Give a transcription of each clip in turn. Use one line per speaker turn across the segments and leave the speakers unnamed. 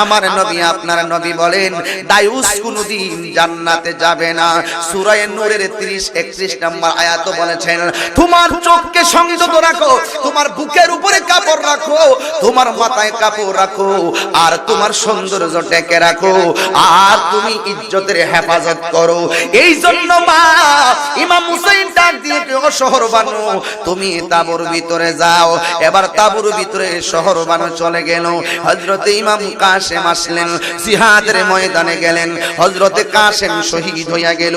আমার নবী আপনার নবী বলেন দায়ুস কোনদিন জান্নাতে যাবে না। সূরা নূরের 30 31 নম্বর আয়াত বলেছেন তোমার চোখকে সংযত রাখো তোমার বুকের উপরে কাপড় রাখো তোমার মাথায় কাপড় রাখো আর তোমার সৌন্দর্য টেকে রাখো আর তুমি ইজ্জতের হেফাজত করো। এই জন্য মা ইমাম হুসাইন ডাক দিয়ে কেউ শহর বানো তুমি তাবুর ভিতরে যাও। এবার তাবুর ভিতরে শহর বানো চলে গেল। হযরতে ইমাম কাসেম আসলেন, জিহাদের ময়দানে গেলেন। হযরতে কাসেম শহীদ হইয়া গেল।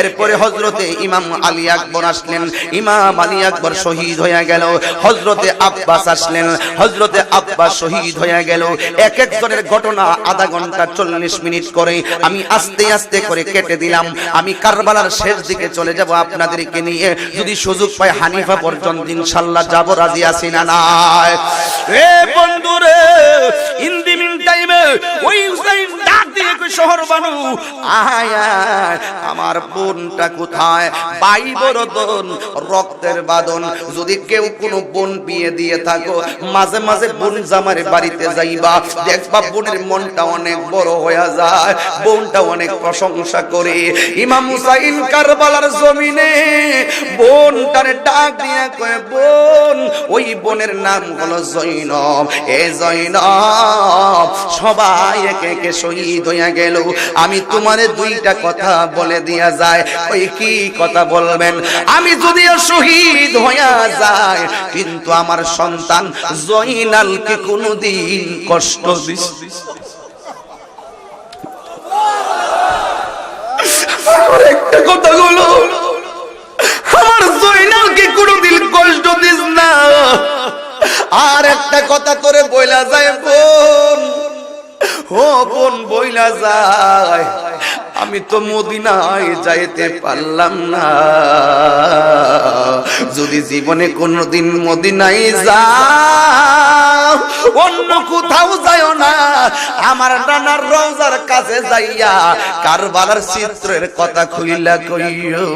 এরপরে হযরতে ইমাম আলী আকবর আসলেন। ইমাম আলী আকবর শহীদ হইয়া গেল। হযরতে আব্বাস আসলেন। হযরতে আব্বাস শহীদ হইয়া গেল। এক একজনের ঘটনা আধা ঘণ্টা চল্লিশ মিনিট করে আমি আস্তে আস্তে করে কেটে দিলাম। আমি কারবালার শেষ দিকে চলে যাব আপনাদেরকে নিয়ে। যদি সুযোগ পাই হানিফা পর্যন্ত ইনশাল্লাহ যাব। রাজি আছি না নাই? বন্ধুরে ইন দি ওই হুসাইন ডাক দিয়ে কই, শহর বানু, আয় আমার বোনটা কোথায়? বাই বরদন রক্তের বাদন যদি কেউ কোনো বোন বিয়ে দিয়ে থাকো, মাঝে মাঝে বোন জামার বাড়িতে যাইবা। দেখবা বোনের মনটা অনেক বড় হয়ে যায়, বোনটা অনেক প্রশংসা করে। ইমাম হুসাইন কারবালার জমিনে ডাক বোন, ওই বোনের নাম হলো জৈনব। এ জৈনব সবাই একে একে শহীদ হইয়া গেল। আমি তোমারে দুইটা কথা বলে দিয়া যায়। ওই কি কথা বলবেন? আমি যদিও শহীদ হইয়া যায়, কিন্তু আমার সন্তান জয়নালকে কোনোদিন কষ্ট দিস একটা কথা আমার কষ্ট দিস না। আর একটা কথা করে বইলা যায়, বোন। ও বোন বইলা যায়, আমি তো মদিনায় যাইতে পারলাম না। যদি জীবনে কোনোদিন মদিনায় যাও, অন্য কোথাও যাও না। আমার নানার রোজার কাছে যাইয়া কারবালার চিত্রের কথা খুইলা কইও।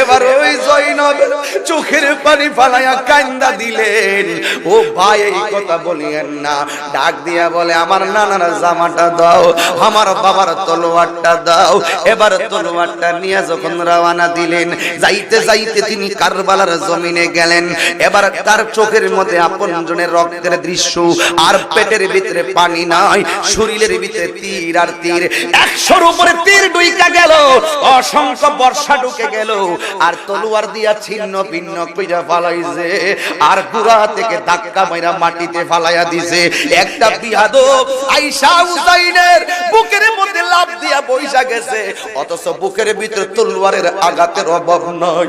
এবার ওই জৈনব চোখের পানি ফালাইয়া কান্দা দিলেন। ও ভাই, এই কথা বলিয়েন না। ডাক দিয়া বলে, আমার নানার জামাটা দাও, আমার বাবার তলোয়ারটা দাও। এবার তলোয়ারটা নিয়ে যখন রওনা দিলেন, যাইতে যাইতে তিনি কারবালার জমিনে গেলেন। এবার তার চোখের মধ্যে আপন জনের রক্তের দৃশ্য, আর পেটের ভিতরে পানি নাই, শরীরের ভিতরে তীর আর তীর। একশোর উপরে তীর ডুইকা গেল, অসংখ্য বর্ষা ঢুকে গেল। আর তলোয়ার দিয়া ছিন্ন ভিন্ন কইরা ফালাইছে, আর গুড়া থেকে ধাক্কা মাইরা মাটিতে ফালাইয়া দিছে। একটা বিহাদো আইসা হুসাইনের বুকের মধ্যে লাভ দিয়া বইসা গেছে, অথচ বুকের ভিতরে তলোয়ারের আঘাতের অভাব নাই,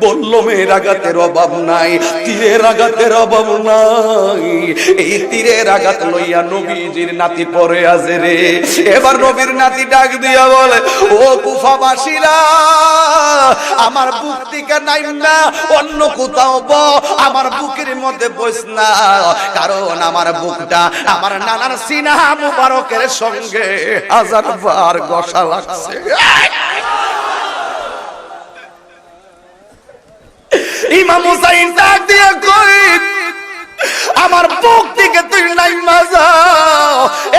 বল্লমের আঘাতের অভাব নাই, তীরের আঘাতের অভাব নাই। এই তীরের আঘাত লইয়া নবীজির নাতি পরে আছে রে। এবার নবীর নাতি ডাক দিয়া বলে, ও কুফাবাসীরা আমার বুক থেকে নাই না, অন্য কোথাও ব, আমার বুকের মধ্যে বস না। কারণ আমার বুকটা আমার নানার সিনা মুবারকের সঙ্গে হাজার বার গসা লাগছে। ইমাম হুসাইন ডাক দিয়ে কই, আমার বুক থেকে তুই নাই মাজা।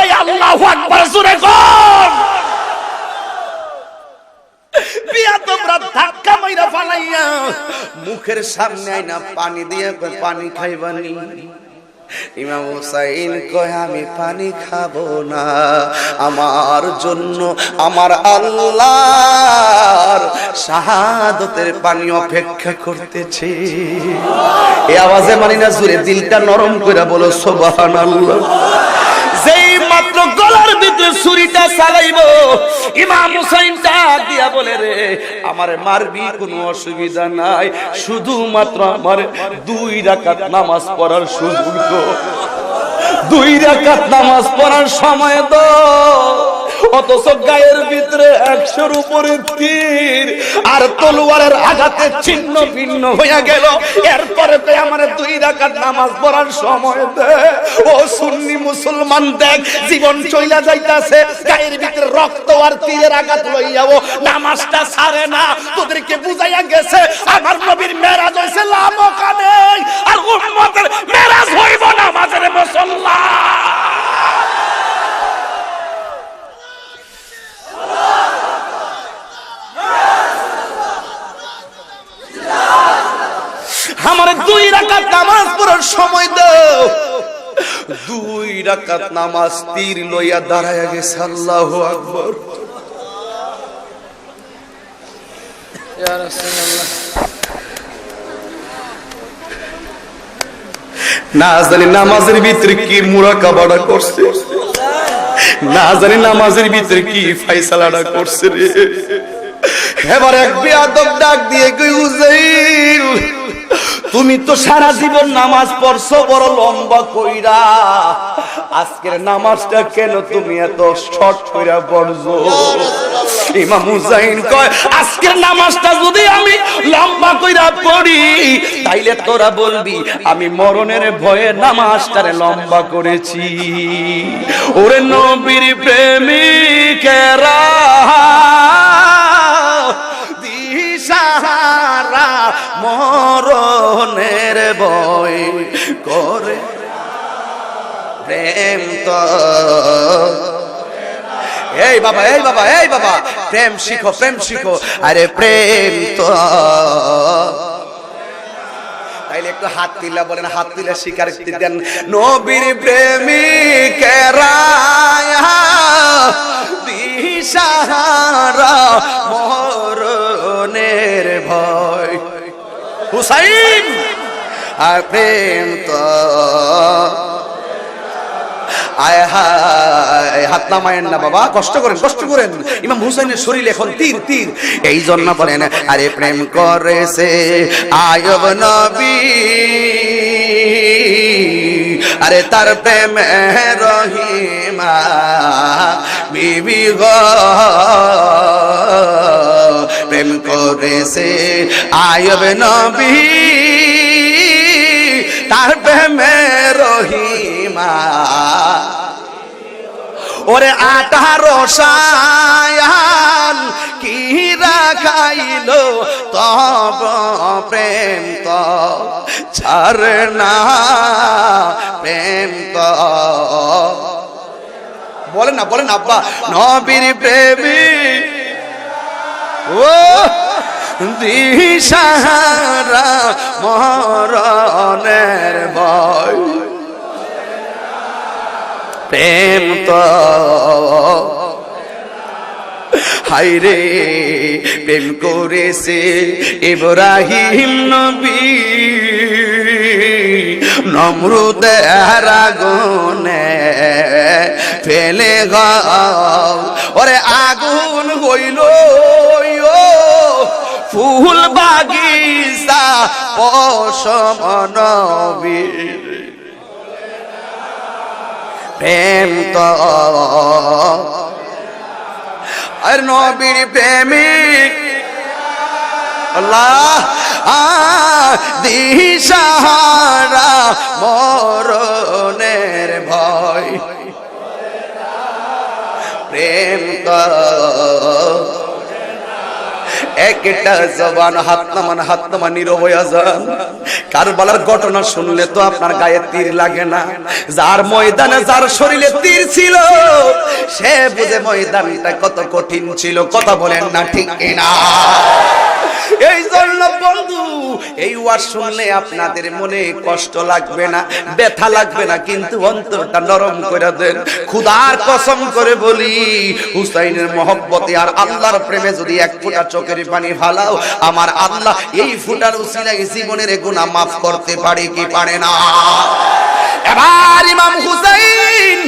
এই আল্লাহু আকবার জোরে কর বিয়া তোমরা ধাক্কা মাইরা ফালাইয়া মুখের সামনে আইনা পানি দিয়ে পানি খাইবানি। ইমাম হুসাইন কয় আমি পানি খাব না। আমার জন্য আমার আল্লাহর শাহাদতের পানি অপেক্ষা করতেছে। এই আওয়াজে মানি না জুড়ে দিলটা নরম করে বলো সুবহানাল্লাহ। যেই মাত্র ভিতরে ছুরিটা চালাইবো। ইমাম হুসাইন ডাক দিয়া বলে রে, আমার মারবি কোনো অসুবিধা নাই, শুধুমাত্র আমার দুই রাকাত নামাজ পড়ার সুযোগ। তো দুই রাকাত নামাজ পড়ার সময় তো অথচ গায়ের ভিতরে একশোর উপরে তীর। আর তলোয়ারের আঘাতে ছিন্ন ভিন্ন হইয়া গেল। এরপরে তো আমার দুই রাকাত নামাজ পড়ার সময় দে। ও সুন্নি মুসলমান দেখ, জীবন চইলা যাইতাছে। গায়ের ভিতরে রক্ত আর তীরের আঘাত লইয়াও নামাজটা ছাড়ে না। তোদেরকে বুঝাইয়া গেছে, আমার নবীর মেরাজ হইছে লাভ কানে আর উম্মতের মেরাজ হইব নামাজের মুসল্লা আমার দুই রাকাত নামাজ পড়ার সময় দাও। দুই রাকাত নামাজ তীর লইয়া দাঁড়ায় গেছে, আল্লাহ আকবর। না জানি নামাজের ভিতরে কি মুরাকাবাটা করছে। না জানি নামাজের ভিতরে কি ফাইসালাটা করছে রে। এবার এক বেয়াদব ডাক দিয়ে কই, উজাইল, তুমি তো সারা জীবন নামাজ পড়ছো, বড় লম্বা কইরা। আজকের নামাজটা কেন তুমি এত শর্ট কইরা পড়ছো? ইমাম হুসাইন কয়, আজকের নামাজটা যদি আমি লম্বা কইরা পড়ি, তাইলে তোরা বলবি, আমি মরণের ভয়ে নামাজটারে লম্বা করেছি। ওরে নবীর প্রেমিকেরা মরণের ভয় করে। প্রেম তো। এই বাবা এই বাবা এই বাবা। প্রেম শিখো প্রেম শিখো। আরে প্রেম তো। তাইলে একটু হাত দিলা বলেন, হাত দিলে স্বীকার দেন। নবীর প্রেমিকেরা দিশাহারা মরণের ভয়। হুসাইন। আর প্রেম তো আয় হায়, হাত নামায়েন না বাবা, কষ্ট করেন কষ্ট করেন। ইমাম হুসাইনের শরীর এখন তীর তীর। এই জন্য বলেন, আরে প্রেম করেছে আয়ব নবী। আরে তার প্রেম রহিমা, বিবি গ। প্রেম করেছে। আয়ব নবী, তার প্রেমে রহিমা। ওরে আঠারো সায়াল কি রাখাইল তব প্রেম তো ছাড় না প্রেম তো বলেন না, বলেন আব্বা, নবীর প্রেমী ও দিশাহারা মরণের ভয়। প্রেম তো হাইরে প্রেম করেছে ইব্রাহিম নবী। নমরুদের আগুনে ফেলে গাও। ওরে আগুন হইল ফুল বাগিচা পশম নবীর। প্রেম তো। আর নবীর প্রেমিক, আল্লাহ দিশাহারা মরণের ভয়। প্রেম তো একটা জবান, হাত নামান হাত নামান নীরব যান। কারবালার ঘটনা শুনলে তো আপনার গায়ে তীর লাগে না। যার ময়দানে, যার শরীরে তীর ছিল, সে বুঝে ময়দানটা কত কঠিন ছিল, কথা বলেন না ঠিক না এই জন্য বন্ধু এই ওয়াজ শুনলে আপনাদের মনে কষ্ট লাগবে না, ব্যথা লাগবে না, কিন্তু অন্তরটা নরম করে দেন। খুদার কসম করে বলি, হুসাইনের মহব্বতে আর আল্লাহর প্রেমে যদি এক ফোঁটা চোখের পানি ফালাও, আমার আল্লাহ এই ফুটার উসিলায় জীবনের গুনাহ মাফ করতে পারে কি পারে না? এবার ইমাম হুসাইন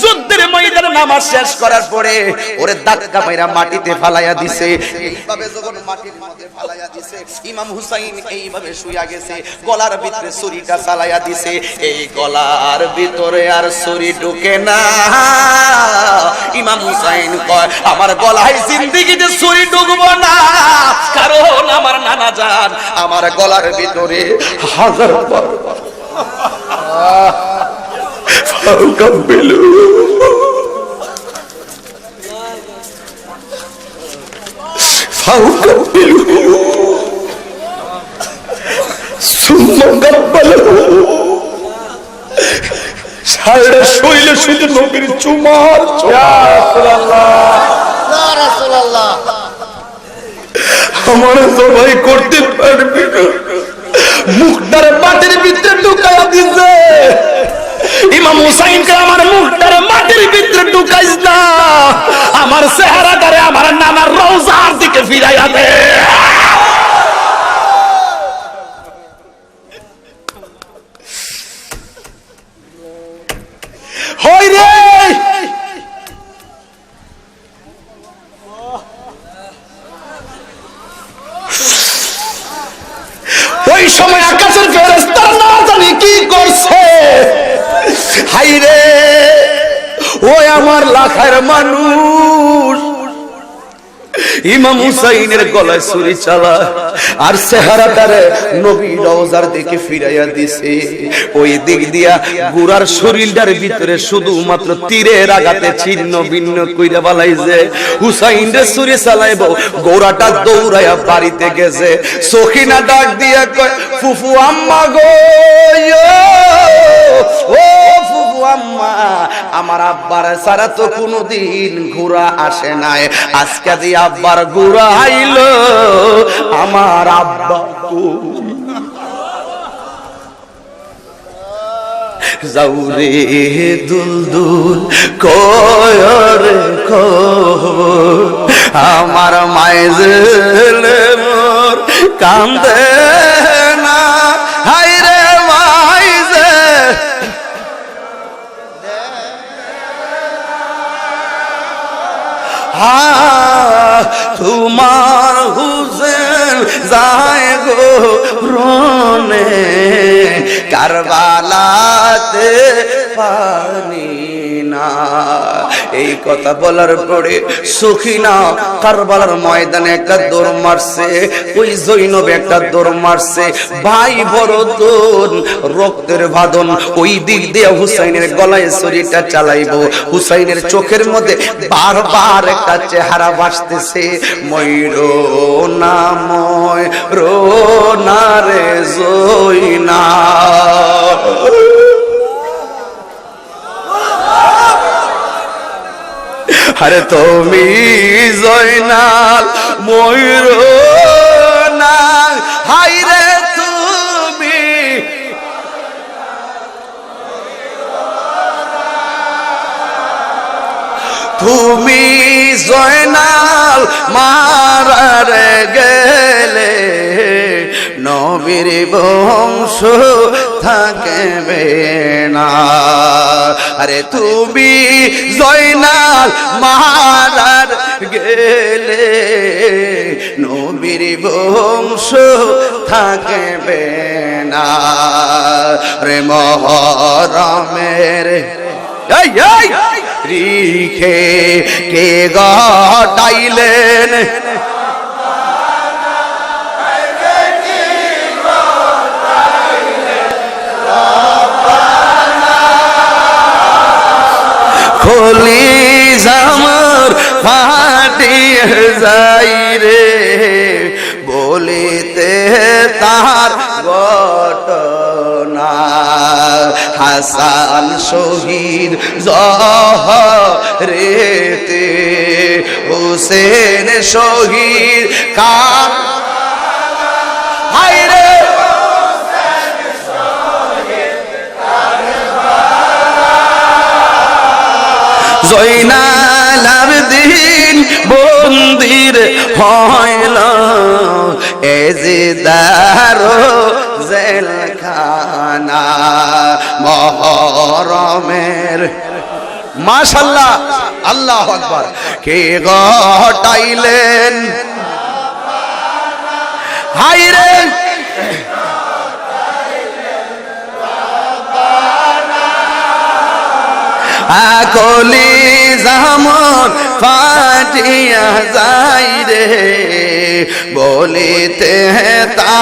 যুদ্ধের ময়দানে নামাজ শেষ করার পরে ওরে ধাক্কা মাইরা মাটিতে ফালাইয়া দিছে। এইভাবে যখন মাটির মধ্যে ফালাইয়া দিছে, ইমাম হুসাইন এইভাবে শুইয়া গেছে, গলার ভিতরে ছুরিটা চালাইয়া দিছে। এই গলার ভিতরে আর ছুরি ঢুকে না। ইমাম হুসাইন কয়, আমার গলায় জিন্দেগিতে ছুরি ঢুকবো না। কারণ আমার নানা জান, আমার গলার ভিতরে হাজার
Oh, Campbello. Fau Campbello. Summa শুধু নবীর চুমার আমার সবাই করতে পারবি মুখটার পাটের ভিতরে ঢুকাইয়া দিছে ইমাম হুসাইনকে আমার মুখটারে মাটির ভিতরে ঢুকাইস না। আমার চেহারাটারে, আমার নানার রওজার দিকে ফিরাইয়া দে হই রে ওই সময় আকাশের ফেরেস্তার না জানি কি করছে হাই রে ওই আমার লাখার মানুষ ইমাম হুসাইনের গলায় ছুরি চালা, আর চেহারাটারে নবী রওজার দিকে ফিরাইয়া দিছে। ওই দিক দিয়া গুড়ার শরীরটার ভিতরে শুধুমাত্র তীরের আঘাতে ছিন্ন ভিন্ন কইরা বালাইছে। হুসাইন রে ছুরি চালাইব, গোড়াটা দৌড়াইয়া বাড়িতে গেছে। সখিনা ডাক দিয়া কয়, ফুফু, আম্মা গো ও আম্মা, আমার আব্বার সারা তো কোনোদিন ঘোরা আসে নাই আজকে যে আব্বার ঘোরা আইল, আমার আব্বা? যাউরে দুল দুল কয়রে আমার মাইজেল মোর কান্দে না হাই হা তোমার হুসেন যায় গো রনে কারবালাতে পানি না। এই কথা বলার পরে সুখিনা কারবালার ময়দানে একটা দৌড় মারছে। ওই জৈনব একটা দৌড় মারছে। ভাই বড় দোন রক্তের বাদন ওই দিক দিয়ে হুসাইনের গলায় শরীরটা চালাইবো। হুসাইনের চোখের মধ্যে বারবার একটা চেহারা ভাসতেছে। ময়ূর নাময় রো না রে জৈনা। আরে তুমি জয়নাল ময়ূর না হাই তুমি। তুমি জয়নাল মারারে গেলে নবীর বংশ থাকবে না। আরে তুমি জয়নাল মারার গেলে, নবীর বংশ থাকবে না। রে মহরমের রিখে কে গটাইলেন খলি জামর ফাটিয়ে যাই রে। বলিতে তার ঘটনা, হাসান শহীদ জহরেতে, হুসেন শহীদ কাম হায় রে! জয়নাল আবদিন বন্দির হইল এজিদার জেলখানা মহরমের। মাশাল্লাহ আল্লাহ আকবার। কে গটাইলেন? হাইরে আকলি জামন ফাটিয়া যাই রে, বলিতে তা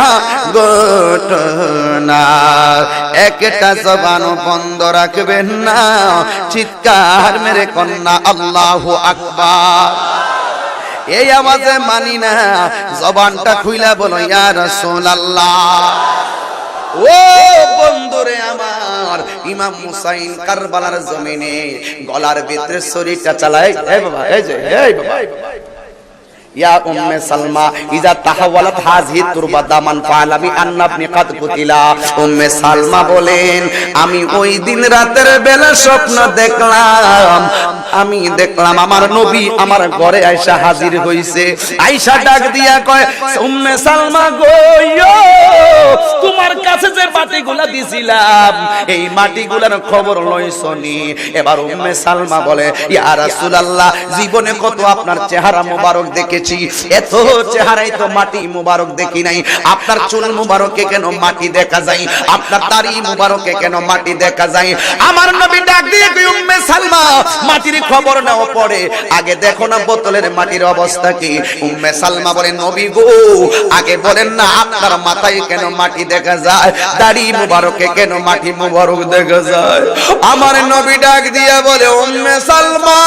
ঘটনা। একটা জবান বন্ধ রাখবেন না, চিৎকার মেরে কন্যা আল্লাহ আকবার। এই আওয়াজে মানি না, জবানটা খুইলা বলো, ইয়া রাসূলুল্লাহ। ও বন্ধুরে আমার, ইমাম মুসাইন কারবালার জমিনে গলার ভিতরে শরীরটা চালায়। এই বাবা, এই যে এই বাবা। ইয়া উম্মে সালমা, ইজা তাহাওয়ালাত হাযহি তুরবা ফালামি আন্নাবনি কাদ কুতিলা। উম্মে সালমা বলেন, আমি ওই দিন রাতের বেলা স্বপ্ন দেখলাম। আমি দেখলাম আমার নবী আমার ঘরে আয়েশা হাজির হইছে। আয়েশা ডাক দিয়া কয়, উম্মে সালমা গো তোমার কাছে যে মাটিগুলা দিছিলাম, এই মাটিগুলার খবর লইছনি এবার উম্মে সালমা বলে, ইয়া রাসূলুল্লাহ, জীবনে কত আপনার চেহারা মোবারক দেখেছি। এত চেহারাই তো মাটি মোবারক দেখি নাই। আপনার চুল মোবারকে কেন মাটি দেখা যায়? আপনার দাড়ি মোবারকে কেন মাটি দেখা যায়? আমার নবী ডাক দিয়ে উম্মে সালমা, মাটির খবর নাও পড়ে আগে দেখো না বোতলের মাটির অবস্থা কি? উম্মে সালমা বলে, নবী গো, আগে বলেন না আপনার মাথায় কেন মাটি দেখা যায়? দাড়ি মুবারকে কেন মাটি মুবারক দেখা যায়? আমার নবী ডাক দিয়ে বলে, উম্মে সালমা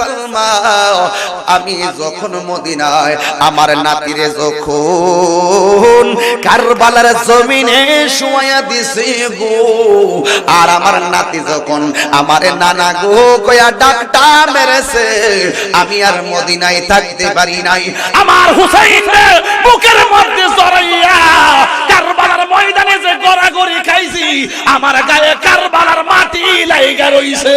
সালমা আমি যখন মদিনায় আমার নাতিরে যখন কারবালার জমিনে শুয়াইয়া দিছে গো, আর আমার নাতি যখন আমার নানা গো কয়া ডাকটা মেরেছে, আমি আর মদিনায় থাকতে পারি নাই।
আমার হুসাইন বুকের মধ্যে জড়াইয়া কারবালার ময়দানে যে গড়াগড়ি খাইছি, আমার গায়ে কারবালার মাটি লাইগা রইছে।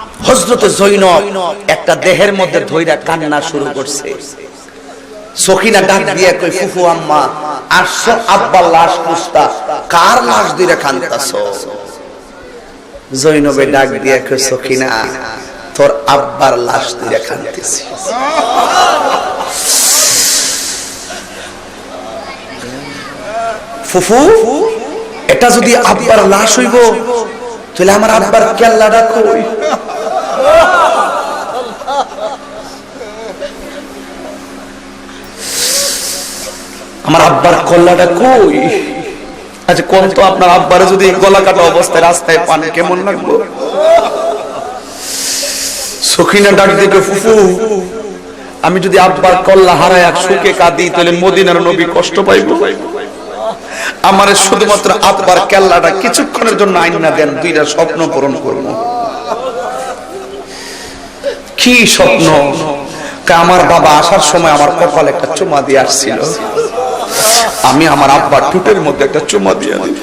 হজরত জৈনব একটা দেহের মধ্যে ধইরা কান্না শুরু করছে। সখিনা ডাক দিয়ে কই ফুফু আম্মা আসছো আব্বার লাশ পুস্তা, কার লাশ দিয়ে কান্তাছো? জৈনবে ডাক দিয়ে কই সখিনা, তোর আব্বার লাশ দিয়ে কান্দিছি ফুফু, এটা যদি আব্বার লাশ হইব, তাহলে আমার আব্বার কেল্লাটা কই? আমার আব্বার কল্লাটা কই? আচ্ছা কোন তো আপনার আব্বারে যদি গলা কাটা অবস্থায় রাস্তায় পান, কেমন লাগবো? সখিনা ডাক দিকে, ফুফু, আমি যদি আব্বার কল্লা হারায় এক সুখে কাঁদি, তাহলে মদিনার নবী কষ্ট পাইব? আমার শুধুমাত্র আব্বার কেল্লাটা কিছুক্ষণের জন্য আইনা দেন, দুইটা স্বপ্ন পূরণ করব। কি স্বপ্ন? আমার বাবা আসার সময় আমার কপালে একটা চুমা দিয়ে আসছিল। আমি আমার আব্বার ঠোঁটের মধ্যে একটা চুমা দিয়ে দিই।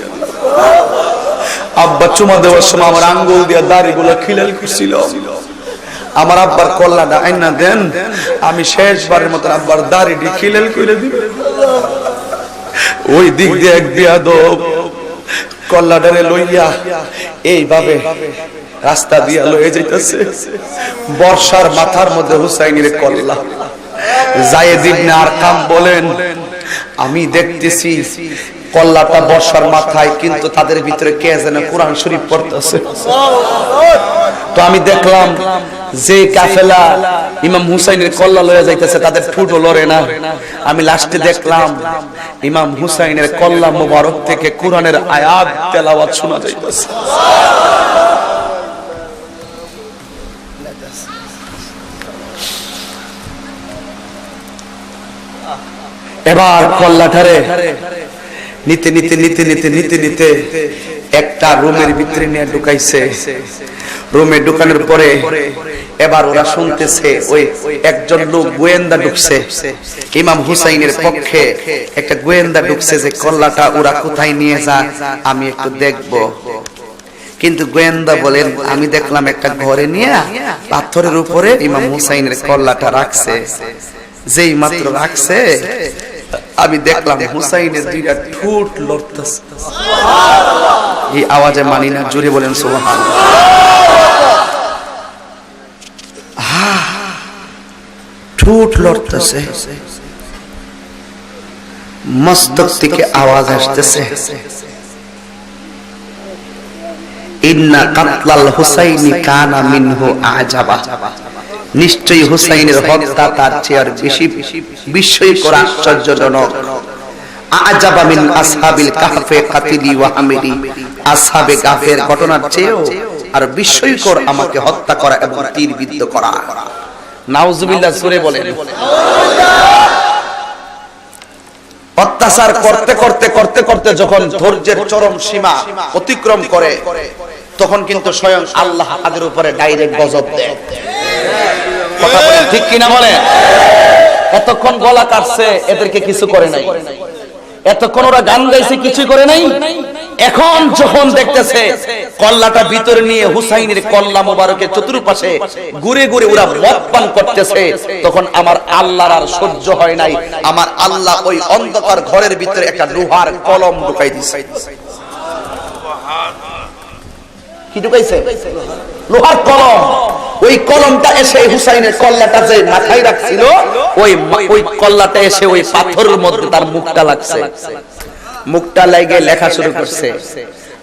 আব্বা চুমা দেওয়ার সময় আমার আঙ্গুল দিয়ে দাড়িগুলো খিলাল করছিল। আমার আব্বার কল্লাটা আইনা দেন, আমি শেষবারের মতন আব্বার দাড়িটি খিলাল করে দিব ওই দিক দিয়ে এক বিয়াদব কল্লাডারে লইয়া এইভাবে রাস্তা দিয়া লয়ে যাইতেছে। বর্ষার মাথার মধ্যে হুসাইনের কল্লা। জায়েদ ইবনে আরকাম বলেন আমি দেখতেছি কল্লাটা বর্ষার মাথায়, কিন্তু তাদের ভিতরে কে যেন কোরআন শরীফ পড়তেছে। তো আমি দেখলাম যে কাফেলা ইমাম হুসাইনের কল্লা লয়ে যাইতেছে, তাদের ঠুটো লড়ে না। আমি লাস্টে দেখলাম ইমাম হুসাইনের কল্লা মোবারক থেকে কোরআনের আয়াত, তেলাওয়াত শোনা যাইতেছে। এবার কল্লাটারে নিতে নিতে নিতে নিতে নিতে নিতে একটা রুমের ভিতরে নিয়ে ঢুকাইছে। রুমে ঢুকানোর পরে এবার ওরা শুনতেছে ওই একজন লোক গোয়েন্দা ঢুকছে। ইমাম হুসাইনের পক্ষে একটা গোয়েন্দা ঢুকছে যে, কল্লাটা ওরা কোথায় নিয়ে যায় আমি একটু দেখব। কিন্তু গোয়েন্দা বলেন, আমি দেখলাম একটা ঘরে নিয়ে পাথরের উপরে ইমাম হুসাইনের কল্লাটা রাখছে। যেই মাত্র রাখছে আমি দেখলাম হুসাইনের দুইটা ঠোঁট লড়তেছে। এই আওয়াজে মানি না জোরে বলেন সুবহান। ঠোঁট লড়তেছে। মস্তক থেকে আওয়াজ আসতেছে। ইন্না কাতলাল হুসাইনি কানা মিনহু আজাবা। নিশ্চয়ই হুসাইনের হত্যা তার চেয়ে আর বেশি বিস্ময়কর আশ্চর্যজনক। আজাবা মিন আসহাবিল কাহফে কাতিলি ওয়া আসহাবে কাহফের ঘটনার চেয়েও আর বিস্ময়কর আমাকে হত্যা করা এবং তীরবিদ্ধ করা নাউজুবিল্লাহ সুরে বলেন। অত্যাচার করতে করতে করতে করতে যখন ধৈর্যের চরম সীমা অতিক্রম করে। তখন কিন্তু স্বয়ং আল্লাহ তাদের উপরে ডাইরেক্ট গজব দেয়। ঠিক কিনা বলেন? এতক্ষণ গলা কাটছে, এদেরকে কিছু করে নাই। এতক্ষণ ওরা গান গাইছে, কিছু করে নাই। এখন যখন দেখতেছে কল্লাটা ভিতরে নিয়ে হুসাইনের কল্লা মোবারকের চতুর্পাশে ঘুরে ঘুরে ওরা মদ পান করতেছে, তখন আমার আল্লাহর আর সহ্য হয় নাই। আমার আল্লাহ ওই অন্ধকার ঘরের ভিতরে একটা লোহার কলম ঢুকাই দিছে। কি ঢুকাইছে? লোহার কলম। ওই কলমটা এসে হুসাইনের কল্লাটা যে মাথায় রাখছিল, ওই ওই কল্লাটা এসে ওই পাথরের মধ্যে তার মুখটা লাগছে। মুখটা লাগে লেখা শুরু করছে,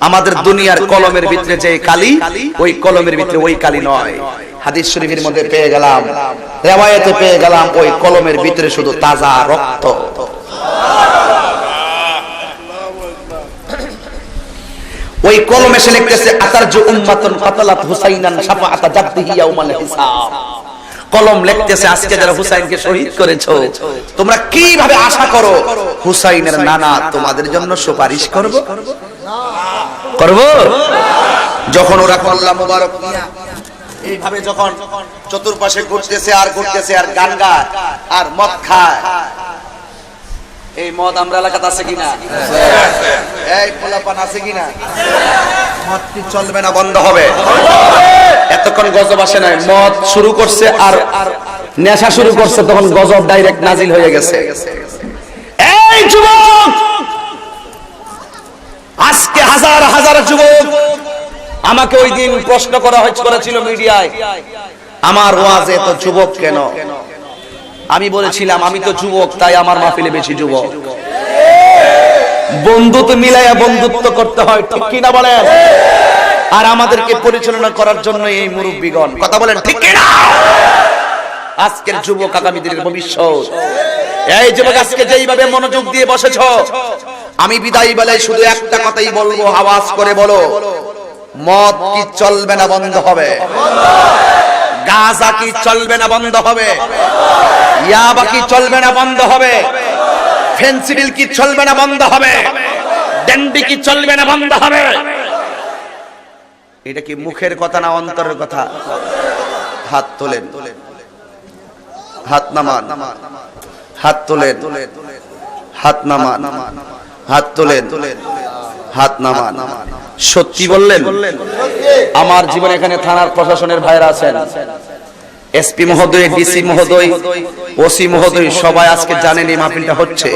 আমাদের দুনিয়ার কলমের ভিতরে যে কালি, ওই কলমের ভিতরে ওই কালি নয়। হাদিস শরীফের মধ্যে পেয়ে গেলাম, রেওয়ায়েতে পেয়ে গেলাম, ওই কলমের ভিতরে শুধু তাজা রক্ত। ওই কলম এসে লিখতেছে, আতারজ উম্মাতুন কাতালাত হুসাইনান শাফাআতা জাদ্দিহি ইয়াউমাল হিসাব। কলম লিখতেছে, আজকে যারা হুসাইনকে শহীদ করেছ, তোমরা কীভাবে আশা করো হুসাইনের নানা তোমাদের জন্য সুপারিশ করব? করব? যখন ওরা কল্লা মোবারক নিয়া এইভাবে যখন চতুর্পাশে ঘুরতেছে, আর ঘুরতেছে, আর গান গায়, আর মদ খায় এই মদ আমরা এলাকাতে আছে কিনা? এই পোলাপান আছে কিনা? মদ কি চলবে না বন্ধ হবে? এতক্ষণ গজব আসে নাই মদ শুরু করছে আর নেশা শুরু করছে তখন গজব ডাইরেক্ট নাজিল হয়ে গেছে। এই যুবক! আজকে হাজার হাজার যুবক আমাকে ওই দিন প্রশ্ন করা হয়েছে করেছিল মিডিয়ায় আমার ওয়াজে এত যুবক কেন? আমি বলেছিলাম, আমি তো যুবক, তাই আমার মাহফিলে বেশি যুবক। বন্ধুত্ব মিলাইয়া বন্ধুত্ব করতে হয়, ঠিক কিনা বলেন? আর আমাদেরকে পরিচালনা করার জন্য এই মুরব্বীগণ, কথা বলেন ঠিক কিনা? আজকের যুবক আগামী দিনের ভবিষ্যৎ। এই যুবক, আজকে যেইভাবে মনোযোগ দিয়ে বসেছ, আমি বিদায় বেলায় শুধু একটা কথাই বলব, আওয়াজ করে বলো, মদ কি চলবে না বন্ধ হবে? গাঁজা কি চলবে না বন্ধ হবে? ইয়াবা কি চলবে না বন্ধ হবে? ফেন্সিডিল কি চলবে না বন্ধ হবে? কি চলবে না বন্ধ হবে? এটা কি মুখের কথা না অন্তরের কথা? হাত তোলেন। হাত নামান। হাত তোলেন। হাত নামান। হাত তোলেন। হাত নামান। সত্যি বললেন, আমার জীবনে এখানে থানার প্রশাসনের ভাইরা আছেন। এসপি মহোদয়, ডিসি মহোদয়, ওসি মহোদয়, সবাই আজকে জানেন এই মাহফিলটা হচ্ছে।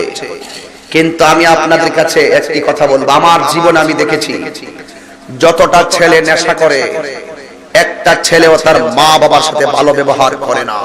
কিন্তু আমি আপনাদের কাছে একটি কথা বলব। আমার জীবন আমি দেখেছি, যতটা ছেলে নেশা করে, একটা ছেলেও তার মা বাবার সাথে ভালো ব্যবহার করে না।